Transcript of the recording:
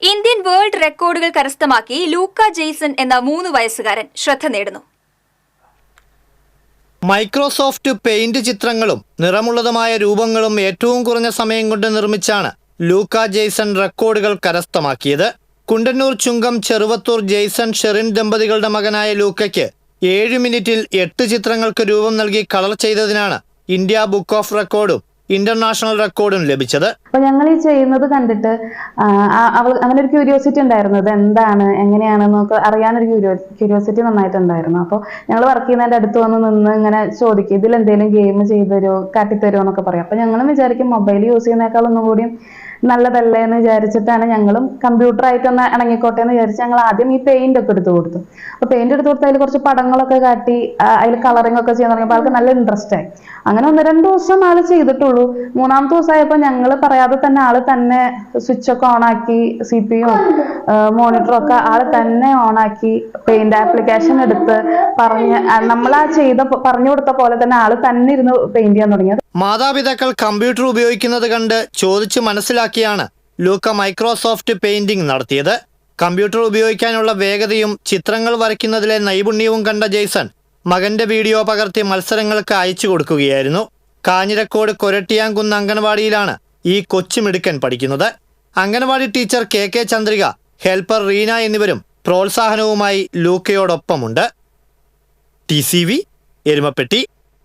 Indian world റെക്കോർഡുകൾ കരസ്ഥമാക്കി ലൂക്ക Jason എന്ന മൂന്ന് വയസ്സുകാരൻ ശ്രദ്ധ നേടുന്നു. മൈക്രോസോഫ്റ്റ് പെയിന്റ് ചിത്രങ്ങളും നിറമുള്ളതുമായ രൂപങ്ങളും ഏറ്റവും കുറഞ്ഞ സമയം കൊണ്ട് നിർമ്മിച്ചാണ് ലൂക്ക ജെയ്സൺ റെക്കോർഡുകൾ കരസ്ഥമാക്കിയത്. കുണ്ടന്നൂർ ചുങ്കം ചെറുവത്തൂർ ജെയ്സൺ ഷെറിൻ ദമ്പതികളുടെ മകനായ ലൂക്കയ്ക്ക് ഏഴ് മിനിറ്റിൽ എട്ട് ചിത്രങ്ങൾക്ക് രൂപം നൽകി കളർ ചെയ്തതിനാണ് ഇന്ത്യ ബുക്ക് ഓഫ് റെക്കോർഡും ഇന്റർനാഷണൽ റെക്കോർഡും ലഭിച്ചത്. അപ്പൊ ഞങ്ങൾ ഈ ചെയ്യുന്നത് കണ്ടിട്ട് അവൾ അങ്ങനെ ഒരു ക്യൂരിയോസിറ്റി ഉണ്ടായിരുന്നു. ഇത് എന്താണ് നമുക്ക് അറിയാനൊരു ക്യൂരിയോസിറ്റി നന്നായിട്ടുണ്ടായിരുന്നു. അപ്പോൾ ഞങ്ങൾ വർക്ക് ചെയ്യുന്നതിന്റെ അടുത്ത് വന്ന് നിന്ന് ഇങ്ങനെ ചോദിക്കും ഇതിൽ എന്തെങ്കിലും ഗെയിം ചെയ്തു തരുമോ കാട്ടിത്തരുമോ എന്നൊക്കെ പറയും. അപ്പൊ ഞങ്ങളും വിചാരിക്കും മൊബൈൽ യൂസ് ചെയ്യുന്നേക്കാൾ ഒന്നും കൂടിയും നല്ലതല്ലേ എന്ന് വിചാരിച്ചിട്ടാണ് ഞങ്ങളും കമ്പ്യൂട്ടർ ആയിട്ടൊന്ന് ഇണങ്ങിക്കോട്ടെ എന്ന് വിചാരിച്ച് ഞങ്ങൾ ആദ്യം ഈ പെയിന്റ് ഒക്കെ എടുത്തു കൊടുത്തു. അപ്പൊ പെയിന്റ് എടുത്തു കൊടുത്ത് അതിൽ കുറച്ച് പടങ്ങളൊക്കെ കാട്ടി അതിൽ കളറിംഗ് ഒക്കെ ചെയ്യാൻ തുടങ്ങിയപ്പോൾ ആൾക്ക് നല്ല ഇൻട്രസ്റ്റ് ആയി. അങ്ങനെ ഒന്ന് രണ്ട് ദിവസം ആൾ ചെയ്തിട്ടുള്ളൂ. മൂന്നാമത്തെ ദിവസം ദിവസമായപ്പോൾ ഞങ്ങൾ പറയാതെ തന്നെ ആൾ തന്നെ സ്വിച്ച് ഒക്കെ ഓണാക്കി സി പി യും മോണിറ്ററും ഒക്കെ ആൾ തന്നെ ഓണാക്കി പെയിന്റ് ആപ്ലിക്കേഷൻ എടുത്ത് പറഞ്ഞ് നമ്മൾ ആ ചെയ്ത പറഞ്ഞു കൊടുത്ത പോലെ തന്നെ ആൾ തന്നെ ഇരുന്ന് പെയിന്റ് ചെയ്യാൻ തുടങ്ങിയത് മാതാപിതാക്കൾ കമ്പ്യൂട്ടർ ഉപയോഗിക്കുന്നത് കണ്ട് ചോദിച്ചു മനസ്സിലാക്കിയാണ് ലൂക്ക മൈക്രോസോഫ്റ്റ് പെയിന്റിംഗ് നടത്തിയത്. കമ്പ്യൂട്ടർ ഉപയോഗിക്കാനുള്ള വേഗതയും ചിത്രങ്ങൾ വരയ്ക്കുന്നതിലെ നൈപുണ്യവും കണ്ട ജെയ്സൺ മകന്റെ വീഡിയോ പകർത്തി മത്സരങ്ങൾക്ക് അയച്ചു കൊടുക്കുകയായിരുന്നു. കാഞ്ഞിരക്കോട് കൊരട്ടിയാങ്കുന്ന് അംഗൻവാടിയിലാണ് ഈ കൊച്ചുമിടുക്കൻ പഠിക്കുന്നത്. Anganwadi teacher K K Chandrika helper Reena എന്നിവരും പ്രോത്സാഹനവുമായി ലൂക്കയോടൊപ്പമുണ്ട്. T C V Erumapetty